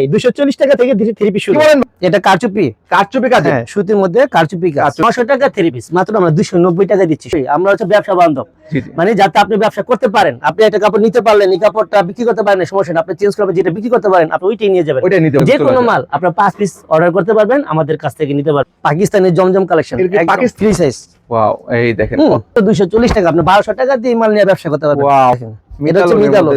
এই দুশো চল্লিশ টাকা থেকে থ্রি পিস শুরু এটা কারচুপি। কারচুপি কাজে। সুতির মধ্যে কারচুপি কাজ। কারচুপি। নশো টাকা থ্রি পিস মাত্র আমরা দুশো নব্বই টাকা দিচ্ছি। আমরা হচ্ছে ব্যবসা বান্ধব। জি জি। মানে যাতে আপনি ব্যবসা করতে পারেন। আপনি একটা কাপড় নিতে পারলেন এই কাপড়টা বিক্রি করতে পারেন সমস্যা আপনি চেঞ্জ করবেন যেটা বিক্রি করতে পারেন আপনি ওইটাই নিয়ে যাবেন। যে কোনো মাল আপনার পাঁচ পিস অর্ডার করতে পারবেন আমাদের কাছ থেকে নিতে পারবেন। পাকিস্তানের জমজম কালেকশন এটা কি পাকিস্তান- ফ্রি সাইজ ওয়াও এই দেখেন। দুইশো চল্লিশ টাকা। আপনি বারোশো টাকা দিয়ে মাল নিয়ে ব্যবসা করতে পারবেন।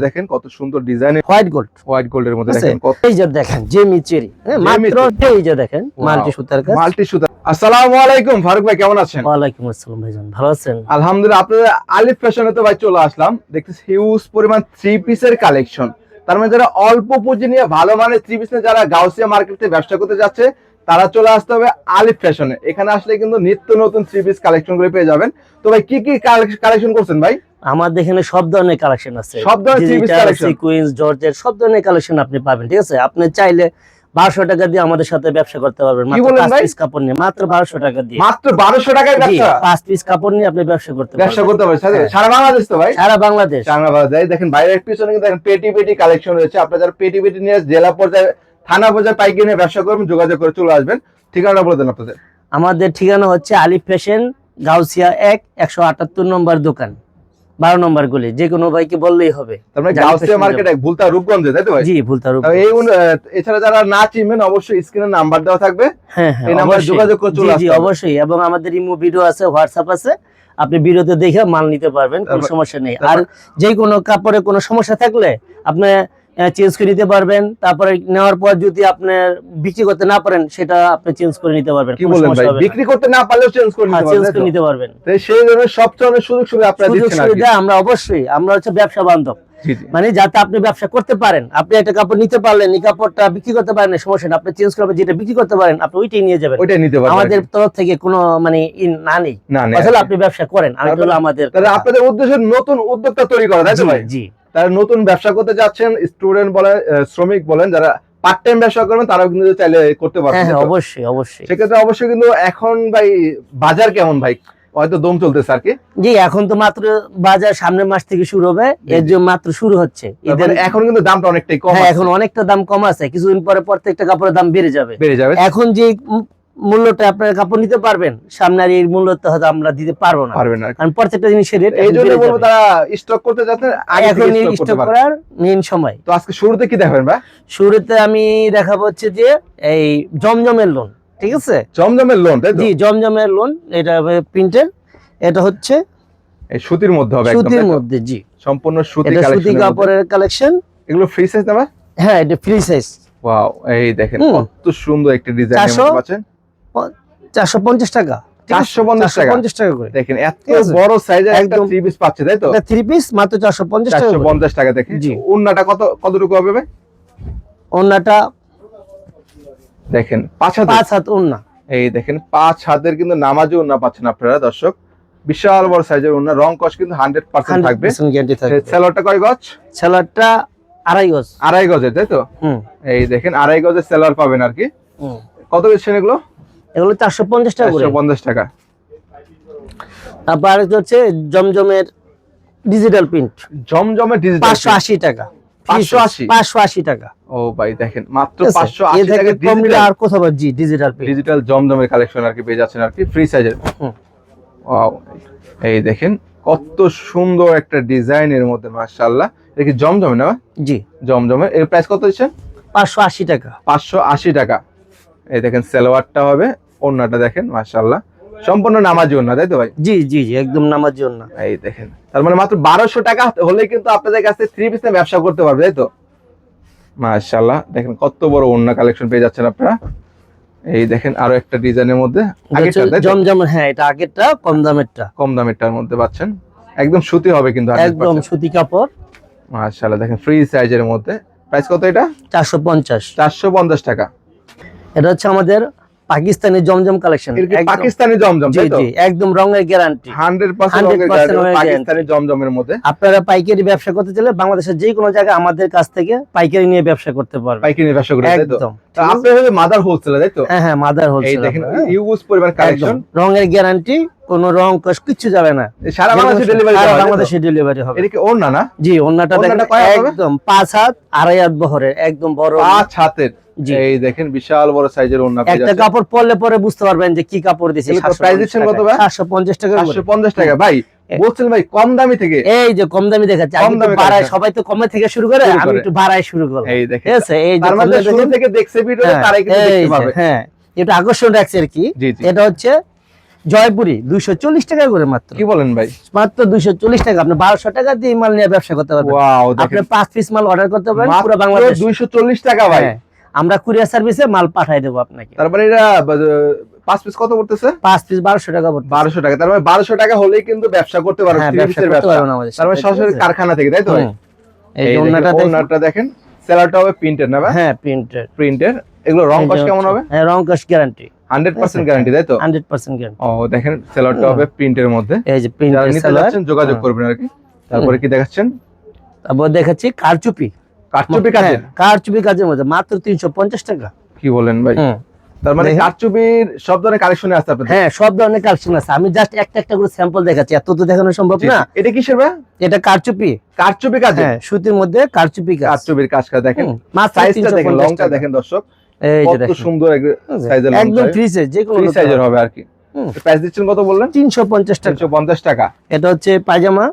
দেখেন, কত সুন্দর ডিজাইন হোয়াইট গোল্ড হোয়াইট গোল্ডের মধ্যে দেখেন এই যে দেখেন যে মিচেরি হ্যাঁ, মাত্র এই যে দেখেন মাল্টি সুতার কাজ। মাল্টি সুতা আসসালামু আলাইকুম ফারুক ভাই কেমন আছেন? ওয়ালাইকুম আসসালাম ভাইজান ভালো আছেন? আলহামদুলিল্লাহ আপনাদের আলিফ ফ্যাশনে তো ভাই চলে আসলাম। দেখতেছি হিউজ পরিমাণ থ্রি পিসের কালেকশন তার মানে যারা অল্প পুঁজি নিয়ে ভালো মানের থ্রি পিস যারা গাউসিয়া মার্কেটে ব্যবসা করতে যাচ্ছে তারা চলে আসতে হবে আলিফ ফ্যাশনে। এখানে আসলে কিন্তু নিত্য নতুন থ্রি পিস কালেকশনগুলো পেয়ে যাবেন। তো ভাই কি কি কালেকশন করছেন ভাই? আমাদের এখানে সব ধরনের কালেকশন আছে। সব ধরনের? সিকুয়েন্স জর্জের সব ধরনের কালেকশন আপনি পাবেন ঠিক আছে? আপনি চাইলে বারোশো টাকা দিয়ে আমাদের সাথে ব্যবসা করতে পারবেন। মাত্র পিস কাপড় নিয়ে মাত্র বারোশো টাকা দিয়ে। মাত্র বারোশো টাকায় পাঁচ পিস কাপড় নিয়ে আপনি ব্যবসা করতে ব্যবসা করতে পারছে হ্যাঁ। সারা বাংলাদেশ তো ভাই? সারা বাংলাদেশ। চাংলা বাজার দেখেন বাইরের পিছনে দেখেন পেটি পেটি কালেকশন রয়েছে। আপনারা যারা পেটি পেটি নিয়ে জেলা পর্যায়ে থানা পর্যায়ে পাইকারি নিয়ে ব্যবসা করবেন যোগাযোগ করে চলে আসবেন। ঠিকানা বলে দেন আপনাদের। আমাদের ঠিকানা হচ্ছে আলিফ ফ্যাশন গাউসিয়া এক একশো আটাত্তর নম্বর দোকান। বারো নম্বর গুলি যে কোনো ভাইকে বললেই হবে। মানে জানি গাউসিয়া fashion মার্কেট এক ভুলতা রূপগঞ্জে তাই তো ভাই? জি ভুলতা রূপ এই এছাড়া যারা না চিনবেন অবশ্যই স্ক্রিনে নাম্বার দেওয়া থাকবে। হ্যাঁ হ্যাঁ যোগাযোগ জি। অবশ্যই। এবং আমাদের ইমো ভিডিও আছে হোয়াটসঅ্যাপ আছে। আপনি ভিডিওতে দেখে মাল নিতে পারবেন কোনো সমস্যা নেই। আর যে কোনো কাপড়ে কোনো সমস্যা থাকলে আপনি চেঞ্জ করে নিতে পারবেন। তারপরে নেওয়ার পর যদি আপনি বিক্রি করতে না পারেন সেটা আপনি চেঞ্জ করে নিতে পারবেন। কি বলেন ভাই? বিক্রি করতে না পারলেও চেঞ্জ করে হ্যাঁ নিতে চেঞ্জ করে নিতে পারবেন। তো সেই ধরনের সব ধরনের সুযোগ সুবিধা আপনারা দিচ্ছেন আর সুবিধা আমরা অবশ্যই আমরা হচ্ছে ব্যবসা বান্ধব। মানে যাতে আপনি ব্যবসা করতে পারেন আপনি একটা কাপড় নিতে পারলেন এই কাপড়টা বিক্রি করতে পারেন সমস্যা নেই। আপনি চেঞ্জ করবেন যেটা বিক্রি করতে পারেন আপনি ওইটাই নিয়ে যাবেন। ওইটাই নিতে পারবেন আমাদের তরফ থেকে কোনো মানে ই না নেই। না না আসলে আপনি ব্যবসা করেন আমি আমাদের তাহলে আপনাদের উদ্দেশ্য নতুন উদ্যোক্তা তৈরি করা তাই তো ভাই? জি। তারা নতুন ব্যবসা করতে যাচ্ছেন স্টুডেন্ট বলেন শ্রমিক বলেন যারা পার্ট টাইম ব্যবসা করবেন তারাও কিন্তু চাইলে করতে হ্যাঁ পারবেন হ্যাঁ অবশ্যই অবশ্যই। সেক্ষেত্রে অবশ্যই কিন্তু এখন ভাই বাজার কেমন ভাই? হয়তো দম চলতেছে আর কি। জি এখন তো মাত্র বাজার সামনের মাস থেকে শুরু হবে এর জন্য মাত্র শুরু হচ্ছে। ঈদের তারপরে এখন কিন্তু দামটা অনেকটাই কম হ্যাঁ এখন অনেকটা দাম কম আছে কিছুদিন পরে প্রত্যেকটা কাপড়ের দাম বেড়ে যাবে। বেড়ে যাবে। এখন যে মূল্যটা আপনারা কাপড় নিতে পারবেন। সামনে আর এই মূল্যটা হয়তো আমরা দিতে পারব না। পারবেন না। কারণ প্রত্যেকটা জিনিসের রেট এই জন্য বলব তারা স্টক করতে যাচ্ছেন আগে থেকে স্টক করার মেইন সময়। তো আজকে শুরুতে কি দেখাবেন ভাই? শুরুতে আমি দেখাবো হচ্ছে যে এই জমজমের লোন ঠিক আছে? জমজমের লোন তাই তো? জি জমজমের লোন এটা প্রিন্টের এটা হচ্ছে এই সুতির মধ্যে হবে একদম সুতির মধ্যে জি। সম্পূর্ণ সুতি এটা সুতি কাপড়ের কালেকশন এগুলো ফ্রি সাইজ না ভাই? হ্যাঁ এটা ফ্রি সাইজ ওয়াও এই দেখেন। কত সুন্দর একটা ডিজাইন? পাচ্ছেন। চারশো পঞ্চাশ টাকা। চারশো পঞ্চাশ টাকা। পঞ্চাশ টাকা করে। দেখেন এত বড় সাইজের একটা থ্রি পিস পাচ্ছে তাই তো? থ্রি পিস মাত্র চারশো পঞ্চাশ চারশো পঞ্চাশ টাকা দেখেন। জি। উন্নাটা কত কতটুকু হবে ভাই? দেখেন পাঁচ হাত পাঁচ হাত ওন্না এই দেখেন পাঁচ হাতের কিন্তু নামাজে উন্না পাচ্ছেন আপনারা দর্শক। বিশাল বড় সাইজের উন্না রং কস কিন্তু হান্ড্রেড পার্সেন্ট থাকবে। সেলরটা কয় গজ? সেলারটা আড়াই গজ। আড়াই গজের তাই তো? হুম। এই দেখেন আড়াই গজের সেলার পাবেন আর কি। কত বেচছেন এগুলো? এগুলো চারশো পঞ্চাশ টাকা করে। পঞ্চাশ টাকা। তারপর আরেকটা হচ্ছে জমজমের ডিজিটাল প্রিন্ট জমজমে ডিজিটাল পাঁচশো আশি টাকা। পাঁচশো আশি? টাকা। ও ভাই দেখেন মাত্র পাঁচশো আশি টাকা কম আর কোথাও জি ডিজিটাল ডিজিটাল জমজমের কালেকশন আর কি পেয়ে যাচ্ছেন আর কি ফ্রি সাইজের এই দেখেন কত সুন্দর একটা ডিজাইনের মধ্যে মাশাআল্লাহ। এটা কি জমজমে না জি। জমজমে। এর প্রাইস কত দিচ্ছেন? পাঁচশো আশি টাকা। পাঁচশো আশি টাকা। এই দেখেন সালোয়ারটা হবে ওন্নাটা দেখেন মাশাআল্লাহ। সম্পূর্ণ নামাজ ওন্না তাই তো ভাই? জি জি জি একদম নামাজ জন্য এই দেখেন তার মানে মাত্র বারোশো টাকা হলে কিন্তু আপনাদের কাছে থ্রি পিসে ব্যবসা করতে পারবে তাই তো? মাশাআল্লাহ দেখেন কত বড় ওন্না কালেকশন পেয়ে যাচ্ছেন আপনারা। এই দেখেন আরও একটা ডিজাইনের মধ্যে আগেরটা জমজম হ্যাঁ এটা আগেরটা কম দামেরটা। কম দামেরটার মধ্যে পাচ্ছেন। একদম সুতি হবে কিন্তু একদম সুতি কাপড়। মাশাআল্লাহ দেখেন ফ্রি সাইজের মধ্যে। প্রাইস কত এটা? চারশো পঞ্চাশ। চারশো পঞ্চাশ টাকা। এটা হচ্ছে আমাদের পাকিস্তানি জমজম কালেকশন পাকিস্তানি জমজম জি জি একদম রঙের গ্যারান্টি হান্ড্রেড 100% পার্সেন্ট রঙের পাকিস্তানি জমজমের মধ্যে। আপনারা পাইকারি ব্যবসা করতে চাইলে বাংলাদেশের যে কোনো জায়গায় আমাদের কাছ থেকে পাইকারি নিয়ে ব্যবসা করতে পারবেন। পাইকারি নিয়ে ব্যবসা করতে একদম। তা আপনি হবে মাদার হোলসেলার তাই তো? হ্যাঁ হ্যাঁ মাদার এই হোলসেল দেখেন ইউজ পরিবার কালেকশন রঙের গ্যারান্টি কোনো রং কস কিচ্ছু যাবে না। সারা বাংলাদেশে ডেলিভারি সারা বাংলাদেশে ডেলিভারি হবে। এটা কি ওড়না না? জি ওন্নাটা দেখেন? একদম পাঁচ হাত আড়াই হাত বহরের একদম বড়। পাঁচ হাতের। এই দেখেন বিশাল বড় সাইজের পেয়ে একটা কাপড় পরলে পরে বুঝতে পারবেন যে কি কাপড় দিয়েছে তো দিচ্ছেন কত ভাই? সাতশো পঞ্চাশ টাকা 750 টাকা। ভাই বলছেন ভাই কম দামি থেকে। এই যে কম দামি দেখাচ্ছে আমি দামি বাড়ায় সবাই তো কমে থেকে শুরু করে আমি একটু বাড়ায় শুরু করলাম। এই দেখেন। এই যে মানে শুরু থেকে দেখছে ভিডিওতে হ্যাঁ, তারাই কিন্তু দেখতে পাবে। হ্যাঁ এটা আকর্ষণ রাখছে আর কি। এটা হচ্ছে জয়পুরি দুইশো চল্লিশ টাকা করে মাত্র। কি বলেন ভাই? মাত্র দুইশো চল্লিশ টাকা। আপনি বারোশো টাকা দিয়ে মাল নিয়ে ব্যবসা করতে পারবেন। আপনি পাঁচ পিস মাল অর্ডার করতে পারবেন পুরো বাংলাদেশ। 240 টাকা ভাই। হ্যাঁ, আমরা কুরিয়ার সার্ভিসে মাল পাঠাই দেবো আপনাকে। তারপরে এটা পাঁচ পিস কত পাঁচ পিস বারোশো টাকা বারোশো টাকা। তার মানে বারোশো টাকা হলেই কিন্তু ব্যবসা করতে হ্যাঁ। পারবেন মানে সরাসরি কারখানা থেকে তাই তো? এই দেখেন, সেলারটা হবে প্রিন্টের না হ্যাঁ প্রিন্টের এগুলো রং কস কেমন হবে? হ্যাঁ রং কস গ্যারান্টি হান্ড্রেড পার্সেন্ট গ্যারান্টি তাই তো? হান্ড্রেড পার্সেন্ট গ্যারান্টি ও দেখেন সেলারটা হবে প্রিন্টের মধ্যে। এই যে নিতে সেলার যোগাযোগ করবেন আর কি। তারপরে কি দেখাচ্ছেন? তারপর দেখাচ্ছি কারচুপি। কারচুপি কাজের? হ্যাঁ, কারচুপি কাজের মধ্যে মাত্র তিনশো পঞ্চাশ টাকা। কি বলেন ভাই? তার মানে কারচুপির সব ধরনের কালেকশনে আছে আপনাদের? হ্যাঁ সব ধরনের কালেকশন আছে। আমি জাস্ট একটা একটা করে স্যাম্পল দেখাচ্ছি। এত তো দেখানো সম্ভব না। এটা কিসের ভাই? এটা কারচুপি। কারচুপি কাজের? হ্যাঁ সুতির মধ্যে কারচুপি কাজ। কারচুপির কাজ কাজ দেখেন মাত্র সাইজটা দেখেন লংটা দেখেন দর্শক। কত সুন্দর একদম ফ্রি সাইজ যে কোনো সাইজের হবে আর কি। প্রাইস দিচ্ছেন কত বললেন? তিনশো পঞ্চাশ টাকা। এটা হচ্ছে পায়জামা।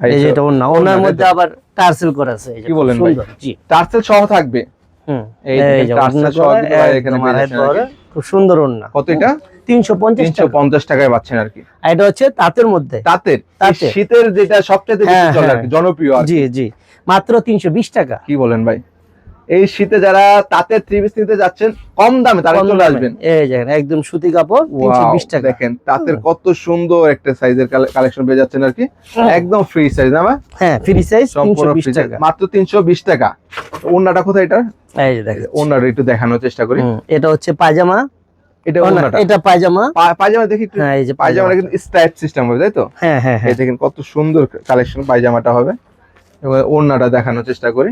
এই যে এটা ওন্না ওনার মধ্যে আবার টার্সেল করা আছে। কি বলেন ভাই? জি। টার্সেল সহ থাকবে? হুম। এই টার্সেল সহ এখানে খুব সুন্দর কত এটা? তিনশো পঞ্চাশ তিনশো টাকা পঞ্চাশ টাকায় পাচ্ছেন আর কি। আর এটা হচ্ছে তাঁতের মধ্যে। তাঁতের। শীতের যেটা সবচেয়ে বেশি হ্যাঁ, চলে আর হ্যাঁ। জনপ্রিয় আর জি জি। মাত্র তিনশো বিশ টাকা। কি বলেন ভাই? এই শীতে যারা তাঁতের থ্রি পিস নিতে যাচ্ছেন কম দামে তারা চলে আসবেন। এই দেখেন একদম সুতি কাপড় তিনশো Wow, বিশ টাকা। দেখেন তাঁতের কত সুন্দর একটা সাইজের কালেকশন পেয়ে যাচ্ছেন আর কি। একদম ফ্রি সাইজ না হ্যাঁ ফ্রি সাইজ তিনশো সম্পূর্ণ বিশ free size। টাকা। মাত্র তিনশো বিশ টাকা। ওন্নাটা কোথায় এটা এই যে দেখেন। ওন্নাটা একটু দেখানোর চেষ্টা করি। এটা হচ্ছে পায়জামা। এটা ও ওন্নাটা এটা পায়জামা। পায়জামা দেখি একটু। হ্যাঁ এই যে পায়জামাটা পায়জামা। কিন্তু স্ট্রাইপ সিস্টেম হবে তাই তো? হ্যাঁ হ্যাঁ হ্যাঁ। এই দেখেন কত সুন্দর কালেকশন পায়জামাটা হবে। ওড়নাটা দেখানোর চেষ্টা করি।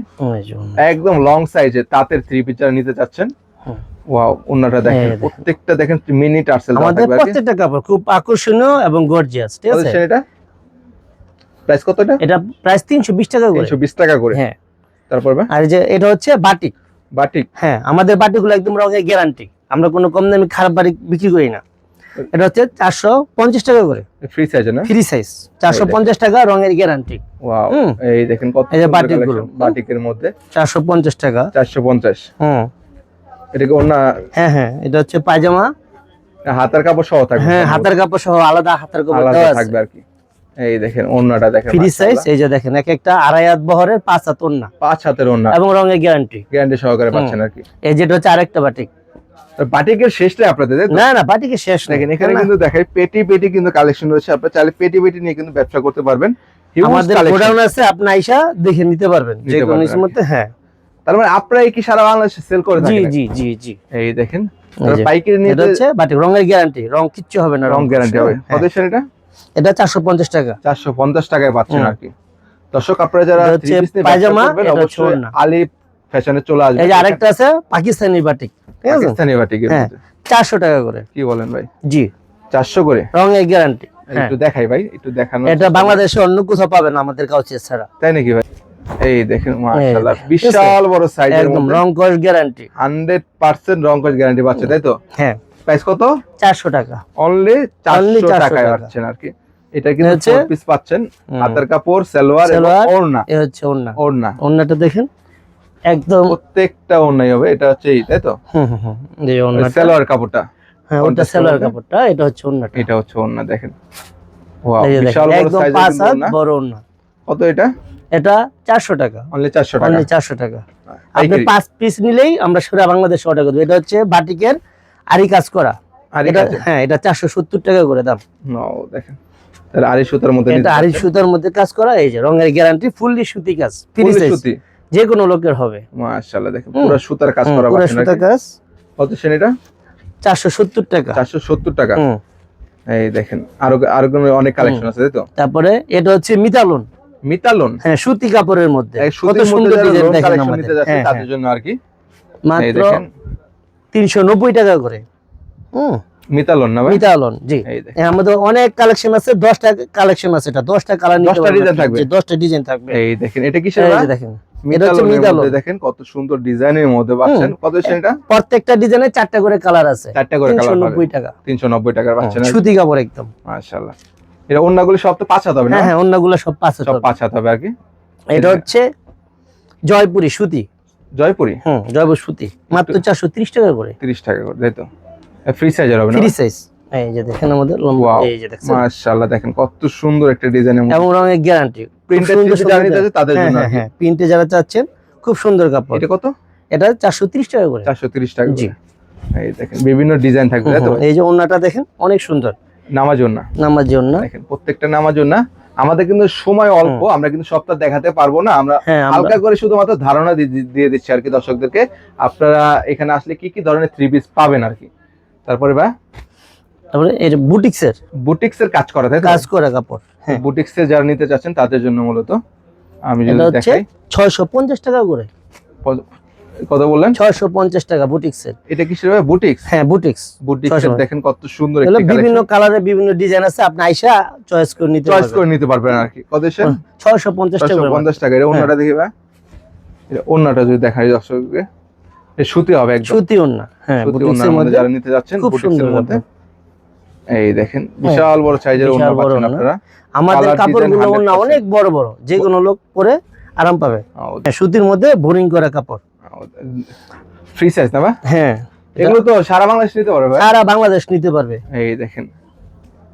একদম লং সাইজে তাঁতের থ্রি পিস যারা নিতে চাচ্ছেন ওয়াও ওড়নাটা দেখেন প্রত্যেকটা দেখেন মিনি টার্সেল আমাদের। প্রত্যেকটা কাপড় খুব আকর্ষণীয় এবং গর্জিয়াস ঠিক আছে? এটা? প্রাইস কত এটা? প্রাইস তিনশো বিশ টাকা করে। তিনশো বিশ টাকা করে। হ্যাঁ। তারপর আর এই যে এটা হচ্ছে বাটিক। বাটিক। হ্যাঁ আমাদের বাটিগুলো একদম রঙের গ্যারান্টি আমরা কোনো কম দামি খারাপ বাড়ি বিক্রি করি না। এটা হচ্ছে চারশো পঞ্চাশ টাকা করে। ফ্রি সাইজে না? ফ্রি সাইজ চারশো পঞ্চাশ টাকা রঙের গ্যারান্টি এই দেখেন কত এই যে বাটিকগুলো। collection, বাটিকের মধ্যে। চারশো পঞ্চাশ টাকা। চারশো পঞ্চাশ। হুম। এটাকে ওড়না? হ্যাঁ হ্যাঁ। এটা হচ্ছে পায়জামা। হাতার কাপড় সহ থাকবে হ্যাঁ হাতের কাপড় সহ আলাদা হাতের কাপড় দেওয়া থাকবে আর কি। এই দেখেন ওড়নাটা দেখেন ফ্রি সাইজ এই যে দেখেন এক একটা আড়াই হাত বহরের পাঁচ হাত ওন্না পাঁচ হাতের ওড়না। এবং রঙের গ্যারান্টি গ্যারান্টি সহকারে পাচ্ছেন আর কি। এই যেটা হচ্ছে আরেকটা বাটিক বাটিকের আপনাদের না না বাটিকে শেষ দেখেন এখানে কিন্তু দেখাই পেটি পেটি কিন্তু কালেকশন রয়েছে আপনারা। চাইলে পেটি পেটি নিয়ে কিন্তু ব্যবসা করতে পারবেন। আমাদের গোডাউন আছে আপনি আইসা দেখে নিতে পারবেন। যে কোনো মধ্যে হ্যাঁ। তার মানে আপনারা কি সারা বাংলাদেশে সেল করে জি থাকেন? জি জি জি। এই দেখেন এই যে, পাইকারি এটা হচ্ছে বাটিক রঙের গ্যারান্টি রং কিচ্ছু হবে না রং গ্যারান্টি হবে। হ্যাঁ। কত এসে এটা? এটা চারশো পঞ্চাশ টাকা। চারশো পঞ্চাশ টাকায় পাচ্ছেন। আর কি। দর্শক আপনারা যারা পায়জামা, অবশ্যই আলিফ ফ্যাশনে চলে আসবে। এই যে আরেকটা আছে পাকিস্তানি বাটিক। ঠিক আছে? পাকিস্তানি বাটিকের হ্যাঁ। টাকা করে। কি বলেন ভাই? জি। চারশো করে? রঙের গ্যারান্টি হ্যাঁ একটু দেখাই ভাই একটু দেখানো এটা বাংলাদেশে অন্য কোথাও পাবেন আমাদের কাছে ছাড়া। তাই নাকি ভাই? এই দেখেন মাশাআল্লাহ বিশাল বড় সাইজের একদম রং কস গ্যারান্টি 100% রং কস গ্যারান্টি পাচ্ছে তাই তো? হ্যাঁ। প্রাইস কত? চারশো টাকা। অনলি Only 400 400 টাকায় পাচ্ছেন আর কি। এটা কিন্তু হচ্ছে- পিস পাচ্ছেন। হাতের কাপড় সালোয়ার এবং। ওড়না। এ হচ্ছে ওন্না ওড়না। ওন্নাটা দেখেন। একদম। প্রত্যেকটা হবে এটা হচ্ছে এই তাই তো? হুম হুম সালোয়ার কাপড়টা। হ্যাঁ ওটা কাপড়টা এটা হচ্ছে এটা হচ্ছে দেখেন। ওয়াও এই যে দেখেন, বিশাল বড় সাইজের পাঁচ হাত বড় ওন্না কত এটা? এটা চারশো টাকা। অনলি 400 টাকা। অনলি চারশো টাকা। আপনি পাঁচ পিস নিলেই আমরা সারা বাংলাদেশে অর্ডার করব। এটা হচ্ছে বাটিকের আরি কাজ করা। আর এটা হ্যাঁ এটা চারশো সত্তর টাকা করে দাম। নাও দেখেন। তাহলে সুতার মধ্যে এটা আরি সুতার মধ্যে কাজ করা এই যে রঙের গ্যারান্টি ফুললি সুতি কাজ ফ্রি সাইজ সুতি। যে কোনো লোকের হবে। মাশাআল্লাহ দেখেন পুরো সুতার কাজ করা পুরো পাচ্ছেন সুতা নাকি? কাজ। কত সেন এটা? চারশো সত্তর টাকা। 470 টাকা। এই দেখেন আরও আরও অনেক কালেকশন আছে তাই তো? তারপরে এটা হচ্ছে মিতালুন। মিতালন? হ্যাঁ সুতি কাপড়ের মধ্যে। কত সুন্দর ডিজাইন দেখেন কালেকশন আমাদের। হ্যাঁ, তাদের হ্যাঁ। জন্য আর কি? মাত্র দেখেন। তিনশো নব্বই টাকা করে। হুম। মিতালন না ভাই? মিতালন জি। এই দেখেন। আমাদের অনেক কালেকশন আছে দশটা কালেকশন আছে এটা। দশটা কালার নিতে 10টা পারবেন design আপনি। থাকবে? ডিজাইন থাকবে। এই দেখেন এটা কিসের দেখেন। দেখেন কত সুন্দর ডিজাইনের মধ্যে পাচ্ছেন। কত সেটা প্রত্যেকটা ডিজাইনে চারটা করে কালার আছে। চারটা করে কালার টাকা। তিনশো নব্বই টাকার পাচ্ছেন সুতি কাপড় একদম। মাশাআল্লাহ। এটা অন্যগুলো সব তো পাঁচ হাত হবে না? হ্যাঁ হ্যাঁ অন্যগুলো সব পাঁচ সব পাঁচ হাত হবে আর কি? এটা হচ্ছে জয়পুরি সুতি। জয়পুরি? হুম জয়পুর সুতি। মাত্র চারশো ত্রিশ টাকা করে। তিরিশ টাকা করে তাই তো? ফ্রি সাইজের হবে না? ফ্রি সাইজ এই যে দেখেন আমাদের লম্বা এই যে দেখছেন? মাশাআল্লাহ দেখেন কত সুন্দর একটা ডিজাইনের মধ্যে এবং রঙের গ্যারান্টি যারা তাদের জন্য হ্যাঁ প্রিন্টে যারা চাচ্ছেন খুব সুন্দর কাপড়। এটা কত? এটা চারশো ত্রিশ টাকা করে। চারশো তিরিশ টাকা জি। করে। এই দেখেন বিভিন্ন ডিজাইন থাকবে তো? এই যে ওন্নাটা দেখেন অনেক সুন্দর। নামার জন্য নামার জন্য দেখেন প্রত্যেকটা নামার জন্য আমাদের কিন্তু সময় অল্প আমরা কিন্তু সবটা দেখাতে পারব না। আমরা হ্যাঁ হালকা করে শুধুমাত্র ধারণা দিয়ে দিচ্ছি আর কি দর্শকদেরকে। আপনারা এখানে আসলে কি কি ধরনের থ্রি পিস পাবেন আর কি? তারপরে বা তারপরে এর বুটিক্সের বুটিক্স এর কাজ করা তাই কাজ করা কাপড় হ্যাঁ। বুটিক্স যারা নিতে চাচ্ছেন তাদের জন্য মূলত আমি যদি দেখাই। ছয়শো পঞ্চাশ টাকা করে। কত- বললেন? ছয়শো পঞ্চাশ টাকা বুটিক্সের। এটা কিসের ভাই বুটিক্স? হ্যাঁ বুটিক্স। বুটিক্সের দেখেন কত সুন্দর একটি বিভিন্ন কালারের বিভিন্ন ডিজাইন আছে আপনি আইসা চয়েস করে নিতে চয়েস পারবেন। করে নিতে পারবেন আর কি। কত এসে ছয়শো পঞ্চাশ টাকা করে। পঞ্চাশ টাকা। এটা হ্যাঁ। অন্যটা দেখি ভাই। এটা অন্যটা যদি দেখাই দর্শককে সুতি হবে একদম। সুতি ওন্না হ্যাঁ বুটিক্সের মধ্যে যারা নিতে যাচ্ছেন খুব বুটিক্সের সুন্দর মধ্যে। এই দেখেন বিশাল বড় সাইজের পাচ্ছেন আপনারা। আমাদের কাপড়গুলো design ওন্না 100% অনেক বড় বড় যে কোনো লোক পরে আরাম পাবে। হ্যাঁ, সুতির মধ্যে বোরিং করা কাপড়। ফ্রি সাইজ না হ্যাঁ। এগুলো তো সারা বাংলাদেশ নিতে পারবে সারা বাংলাদেশ নিতে পারবে। এই দেখেন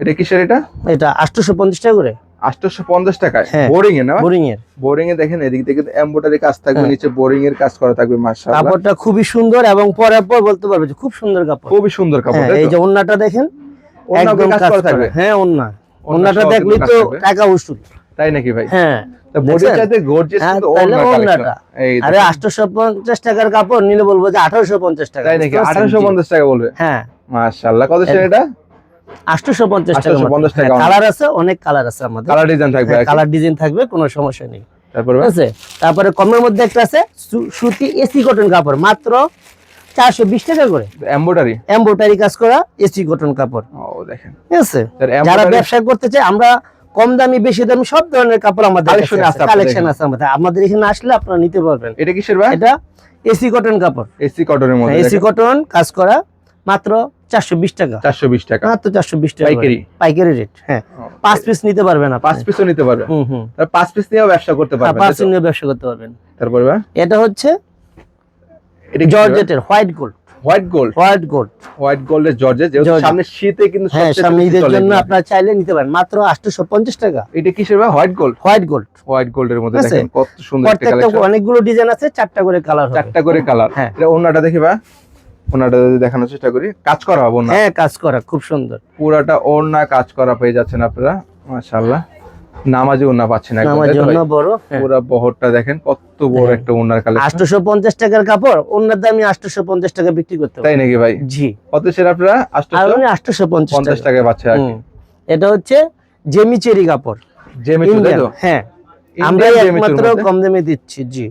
এটা কিসের এটা? এটা আটশোশো পঞ্চাশ টাকা করে। আটশো পঞ্চাশ টাকায়? হ্যাঁ। বোরিং এ না বোরিং এর। বোরিং এ দেখেন এদিক থেকে এমব্রয়ডারি কাজ থাকবে হ্যাঁ। নিচে বোরিং এর কাজ করা থাকবে মাশাআল্লাহ। কাপড়টা খুবই সুন্দর এবং পরার পর বলতে পারবে যে খুব সুন্দর কাপড়। খুবই সুন্দর কাপড় হ্যাঁ, এই? যে ওন্নাটা দেখেন একদম কাজ করা থাকবে। হ্যাঁ ওন্না ওন্না ওন্নাটা দেখলেই তো টাকা উসুল। তাই নাকি ভাই? হ্যাঁ। হ্যাঁ, আরে। পঞ্চাশ টাকার কাপড় নিলে বলব যে আঠারোশো পঞ্চাশ টাকা। তাই নাকি? আঠারোশো পঞ্চাশ টাকা বলবে? হ্যাঁ। মাশাআল্লাহ। কত এটা? আটশোশো পঞ্চাশ টাকা 850 টাকা অনেক। কালার আছে অনেক কালার আছে আমাদের। কালার ডিজাইন থাকবে কালার ডিজাইন থাকবে কোনো সমস্যা নেই। তারপরে তারপরে কমের মধ্যে একটা আছে সুতি এসি কটন কাপড় মাত্র চারশো বিশ টাকা করে। এমব্রয়ডারি এমব্রয়ডারি কাজ করা এসি কটন কাপড়। ও দেখেন। ঠিক আছে? যারা ব্যবসা করতে চায় আমরা কম দামি বেশি দামি সব ধরনের কাপড় আমাদের কালেকশন আছে। আমাদের। আমাদের এখানে আসলে আপনারা নিতে পারবেন। এটা কিসের ভাই? এটা এসি কটন কাপড়। এসি কটনের মধ্যে এসি কটন কাজ করা মাত্র চারশো বিশ টাকা। চারশো বিশ টাকা। মাত্র চারশো বিশ টাকা পাইকারি? পাইকারি রেট হ্যাঁ। পাঁচ পিস নিতে পারবেন আপনি। পাঁচ পিসও নিতে পারবে হুম হুম। পাঁচ পিস নিয়েও ব্যবসা করতে হ্যাঁ, পারবে পাঁচ পিস নিয়ে ব্যবসা করতে পারবেন। তারপরে এটা হচ্ছে এটা জর্জেটের white gold white gold white gold white গোল্ডের জর্জেট যেহেতু সামনে শীতে কিন্তু হ্যাঁ সামনে ঈদের জন্য আপনারা চাইলে নিতে পারেন। মাত্র আটশোশো পঞ্চাশ টাকা। এটা কিসের ভাই? White gold white gold white গোল্ডের মধ্যে দেখেন কত সুন্দর একটা কালেকশন অনেকগুলো ডিজাইন আছে চারটা করে কালার চারটা করে কালার হ্যাঁ। এটা ওন্নাটা দেখি ভাই। ওন্নাটা যদি দেখানোর চেষ্টা করি। কাজ করা হবে ওন্না হ্যাঁ কাজ করা খুব সুন্দর। পুরাটা ওন্না কাজ করা পেয়ে যাচ্ছেন আপনারা। মাশাআল্লাহ। নামাজে ওন্না পাচ্ছেন? বড়। হ্যাঁ। বহরটা দেখেন কত বড় হ্যাঁ। একটা ওন্নার কালেকশন আটশোশো পঞ্চাশ টাকার কাপড় অন্য দামি আটশোশো পঞ্চাশ টাকা বিক্রি করতে তাই নাকি ভাই? জি। কত সেটা আপনারা আর আটশো উনি আটশোশো পঞ্চাশ পঞ্চাশ টাকা। টাকায় পাচ্ছে আর এটা হচ্ছে জেমি চেরি কাপড়। জেমি তাই তো? হ্যাঁ। আমরা একমাত্র কম দামে দিচ্ছি জি।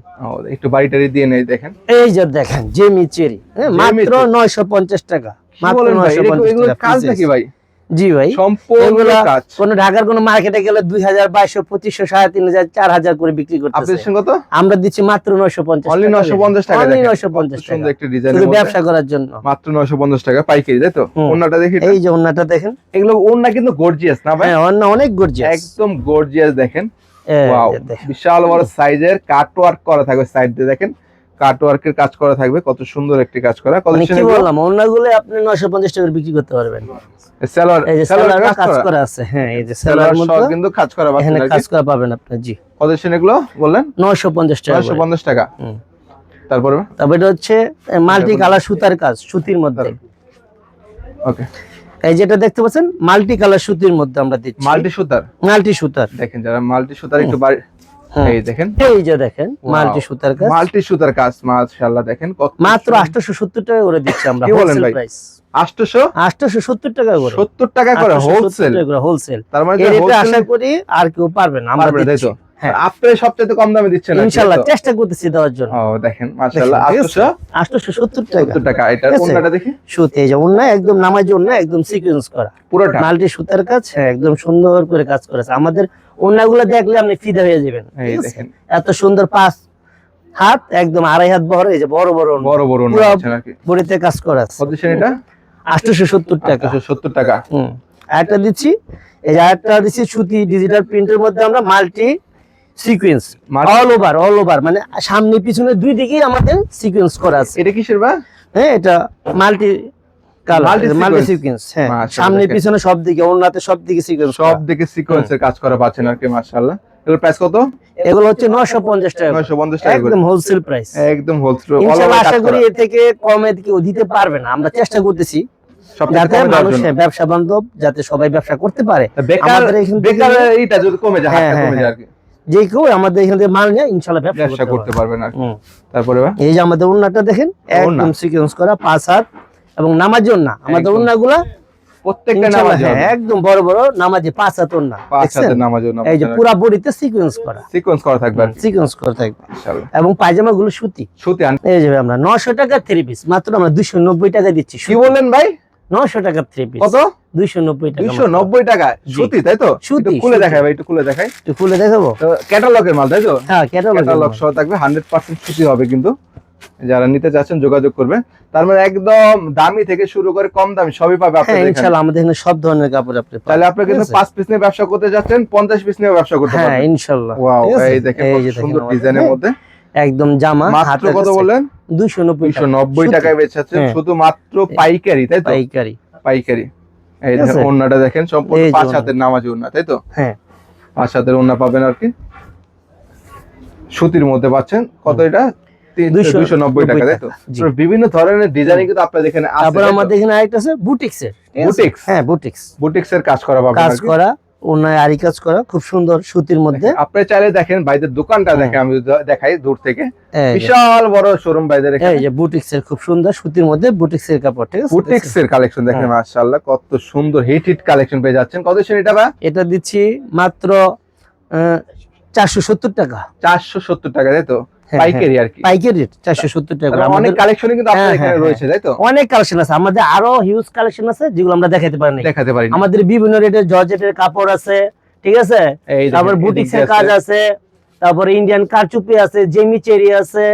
একটু বাড়ি টাড়ি দিয়ে নেই দেখেন। এই যে দেখেন জেমি চেরি হ্যাঁ, মাত্র চেরি। নয়শো পঞ্চাশ টাকা। মাত্র বলেন ভাই? নয়শো এগুলো- পঞ্চাশ এগুলো টাকা কাজ নাকি ভাই? জি ভাই। সম্পূর্ণ কোন ঢাকার কোন মার্কেটে গেলে দুই হাজার বাইশশো পঁচিশশো সাড়ে তিন হাজার চার হাজার করে বিক্রি কত? আমরা দিচ্ছি মাত্র নয়শো পঞ্চাশ নয়শো পঞ্চাশ টাকা নয়শো পঞ্চাশ টাকা। একটা ডিজাইন ব্যবসা করার জন্য। মাত্র নয়শো পঞ্চাশ টাকা পাইকারি তাই তো। ওন্নাটা দেখি এই যে ওন্নাটা দেখেন। এগুলো ওন্না কিন্তু গর্জিয়াস না ভাই? হ্যাঁ অন্য অনেক গর্জিয়াস একদম গর্জিয়াস দেখেন। দেখেন। বিশাল বড় সাইজের কাট ওয়ার্ক করা থাকবে সাইড দিয়ে দেখেন। কাট ওয়ার্কের কাজ করা থাকবে কত সুন্দর একটি কাজ করা। মানে কি বললাম অন্যগুলো আপনি নয়শো পঞ্চাশ টাকা বিক্রি করতে পারবেন। সেলর এই যে সেলার কাজ করা। আছে হ্যাঁ এই যে সেলার মতো কিন্তু কাজ করা পাচ্ছেন এখানে কাজ করা পাবেন আপনি জি। এগুলো বললেন? নয়শো পঞ্চাশ টাকা নয়শো করে। পঞ্চাশ টাকা। হুম। তারপরে? তারপর এটা হচ্ছে মাল্টি কালার সুতার কাজ সুতির মধ্যে। ওকে এই যেটা দেখতে পাচ্ছেন মাল্টি কালার সুতির মধ্যে আমরা দিচ্ছি। মাল্টি সুতার মাল্টি সুতার দেখেন যারা মাল্টি সুতার একটু। এই দেখেন। এই যে দেখেন মাল্টি সুতার কাজ। মাল্টি সুতার কাজ মাশাআল্লাহ দেখেন কত মাত্র আটশোশো সত্তর টাকা করে দিচ্ছি আমরা হোলসেল প্রাইস 800 আটশোশো? সত্তর টাকা করে। সত্তর টাকা করে হোলসেল হোলসেল তার মানে wholesale- আশা করি আর কেউ পারবে না আমরা দিচ্ছি। হ্যাঁ। আপনি সবচেয়ে কম দামে দিচ্ছেন তো? চেষ্টা করতেছি দেওয়ার জন্য। ও দেখেন মাশাআল্লাহ দেখেন, 800 আটশোশো সত্তর টাকা। সত্তর টাকা এটা কোনটা দেখি? সুতে যে একদম নামাজ একদম সিকুয়েন্স করা। পুরোটা? মাল্টি সুতার কাজ হ্যাঁ। একদম সুন্দর করে কাজ করেছে। আমাদের অন্যগুলো দেখলে আপনি ফিদা হয়ে যাবেন। এত সুন্দর পাঁচ হাত একদম আড়াই হাত বড় এই যে বড় বড় বড় বড় বড়িতে কাজ করা আছে। এটা? আটশোশো সত্তর টাকা। 870 টাকা। হুম। আরেকটা দিচ্ছি এই যে আরেকটা দিচ্ছি সুতি ডিজিটাল প্রিন্টের মধ্যে আমরা multi sequence all over all over মানে সামনে পিছনে দুই দিকেই আমাদের সিকোয়েন্স করা আছে। এটা কিসের বা? হ্যাঁ এটা মাল্টি হ্যাঁ মাশাআল্লাহ, সামনে পিছনে সব দিকে ওনাতে সব দিকে সিকোয়েন্স সব দিকে সিকোয়েন্সের কাজ করা পাচ্ছেন আর কি মাশাআল্লাহ। এর প্রাইস কত? এগুলো হচ্ছে নশো পঞ্চাশ টাকা 950 টাকা একদম হোলসেল প্রাইস একদম হোলসেল ইনশাআল্লাহ আশা করি এর থেকে কমে কেউ দিতে পারবে না। আমরা চেষ্টা করতেছি। যাতে মানুষ হ্যাঁ, ব্যবসা বান্ধব যাতে সবাই ব্যবসা করতে পারে। বেকার আমাদের এখান থেকে- বেকার এইটা যদি কমে যায় হ্যাঁ, হাতটা কমে যায় আর কি। যে কেউ আমাদের এখান থেকে মাল নিয়ে ইনশাল্লাহ ব্যবসা করতে পারবে। পারবেন আর কি। তারপরে এই যে আমাদের উন্নাটা দেখেন একদম সিকোয়েন্স করা পাঁচ হাত। এবং নামাজ না আমাদের প্রত্যেকটা নামাজ হ্যাঁ একদম বড় বড় নামাজে পাঁচ হাত উন্না পাঁচ হাতের নামাজ এই যে পুরা বডিতে সিকোয়েন্স করা। সিকোয়েন্স করা থাকবে সিকোয়েন্স করা থাকবে। এবং পায়জামা গুলো সুতি সুতি এই যে আমরা নশো টাকা থ্রি পিস মাত্র আমরা দুইশো নব্বই টাকা দিচ্ছি কি বললেন ভাই? নশো টাকা থ্রি পিস কত? দুইশো নব্বই টাকা দুইশো মাত্র। নব্বই টাকা? সুতি তাই তো? সুতি, খুলে দেখাই ভাই একটু খুলে দেখাই। একটু খুলে দেখাবো। তো ক্যাটালগের মাল তাই তো? হ্যাঁ ক্যাটালগ ক্যাটালগ সহ থাকবে সুতি হবে কিন্তু। যারা নিতে চাচ্ছেন যোগাযোগ করবে তার মানে একদম দামি থেকে শুরু করে কম দামি সবই পাবে হ্যাঁ আপনাদের এখানে আমাদের এখানে সব ধরনের কাপড় আপনি পাবেন। তাহলে আপনি কিন্তু পাঁচ পিস নিয়ে ব্যবসা করতে যাচ্ছেন পঞ্চাশ পিস নিয়ে ব্যবসা করতে হ্যাঁ পারবেন। ইনশাল্লাহ ওয়াও এই দেখেন সুন্দর ডিজাইনের হ্যাঁ, মধ্যে। একদম জামা মাত্র কত নব্বই দুইশো নব্বই টাকায় বেচাচ্ছে হ্যাঁ। শুধু মাত্র পাইকারি তাই তো? পাইকারি। পাইকারি। এই দেখেন? ওন্নাটা দেখেন সম্পূর্ণ পাঁচ। হাতের নামাজি ওন্না তাই তো? হ্যাঁ। পাঁচ হাতের ওন্না পাবেন আর কি। সুতির মধ্যে পাচ্ছেন। কত এটা? টাকা তাই তো? বিভিন্ন ধরনের ডিজাইন কিন্তু আপনাদের এখানে আছে তারপর আমাদের এখানে আরেকটা আছে বুটিক্স এর। বুটিক্স? হ্যাঁ বুটিক্স। কাজ করা পাবেন কাজ করা ওনায় আরি কাজ করা খুব সুন্দর সুতির মধ্যে। আপনি চাইলে দেখেন ভাইদের দোকানটা হ্যাঁ। দেখেন আমি দেখাই দূর থেকে। বিশাল বড় শোরুম ভাইদের এই যে বুটিক্স এর খুব সুন্দর সুতির মধ্যে বুটিক্স এর কাপড় ঠিক আছে? বুটিক্স এর কালেকশন দেখেন হ্যাঁ। মাশাআল্লাহ কত সুন্দর হিট হিট কালেকশন পেয়ে যাচ্ছেন। কত সেন এটা বা এটা দিচ্ছি মাত্র চারশো সত্তর টাকা। চারশো সত্তর টাকা তাই তো? পাইকারি আর কি পাইকারি রেট চারশো সত্তর টাকা তাহলে অনেক আমাদের কালেকশন কিন্তু আপনাদের হ্যাঁ, এখানে হ্যাঁ, রয়েছে তাই তো? অনেক কালেকশন আছে। আমাদের আরও হিউজ কালেকশন আছে যেগুলো আমরা দেখাতে পারি নাই দেখাতে পারি আমাদের বিভিন্ন রেটের জর্জেটের কাপড় আছে ঠিক আছে? তারপর এদিক বুটিক্স এর কাজ আছে। তারপর ইন্ডিয়ান কারচুপি আছে জেমি চেরি আছে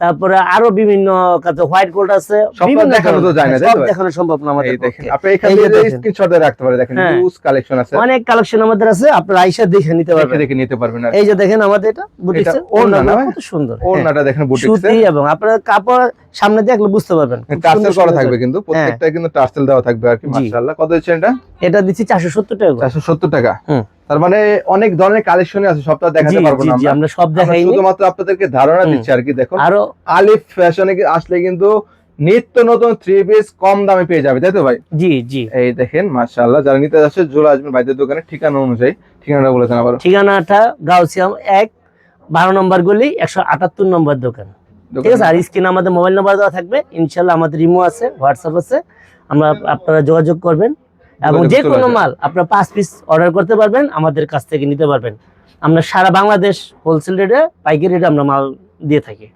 তারপরে আরও বিভিন্ন কাজ হোয়াইট গোল্ড আছে সব দেখানো তো যায় না, হ্যাঁ, সব দেখানো সম্ভব না আমাদের এই দেখেন পক্ষে। আপনি এখান এই যে থেকে দেখেন। স্ক্রিনশট রাখতে পারে দেখেন হ্যাঁ। কালেকশন আছে। অনেক কালেকশন আমাদের আছে আপনারা আইসা দেখে নিতে পারবেন। দেখে নিতে পারবেন আর এই যে দেখেন আমাদের এটা বুটিক্স এটা ওড়না কত সুন্দর। হ্যাঁ, ওড়নাটা দেখেন বুটিক্স সুতি এবং আপনারা কাপড় সামনে দেখলে বুঝতে পারবেন। টার্সেল করা থাকবে কিন্তু প্রত্যেকটা কিন্তু টার্সেল দেওয়া থাকবে আর কি। মাশাআল্লাহ। কত হচ্ছে এটা? এটা দিচ্ছি চারশো সত্তর টাকা করে। চারশো সত্তর টাকা। হুম। তার মানে অনেক ধরনের কালেকশন আছে সবটা দেখাতে পারব না আমরা। সব দেখাইনি। শুধুমাত্র আপনাদেরকে ধারণা দিচ্ছি আর কি দেখো আরও আলিফ ফ্যাশনে আসলে কিন্তু নিত্য নতুন থ্রি পিস কম দামে পেয়ে যাবে তাই তো ভাই? জি জি। এই দেখেন মাশাআল্লাহ যারা নিতে যাচ্ছে চলে আসবেন ভাইদের দোকানে ঠিকানা অনুযায়ী। ঠিকানাটা বলেছেন আবার। ঠিকানাটা গাউসিয়াম এক বারো নম্বর গলি একশো আটাত্তর নম্বর দোকান। ঠিক আছে আর স্ক্রিনে আমাদের মোবাইল নাম্বার দেওয়া থাকবে। ইনশাল্লাহ আমাদের ইমো আছে হোয়াটসঅ্যাপ আছে। আমরা আপনারা যোগাযোগ করবেন। এবং যে কোনো মাল আপনার পাঁচ পিস অর্ডার করতে পারবেন আমাদের কাছ থেকে নিতে পারবেন। আমরা সারা বাংলাদেশ হোলসেল রেটে পাইকারি রেটে আমরা মাল দিয়ে থাকি।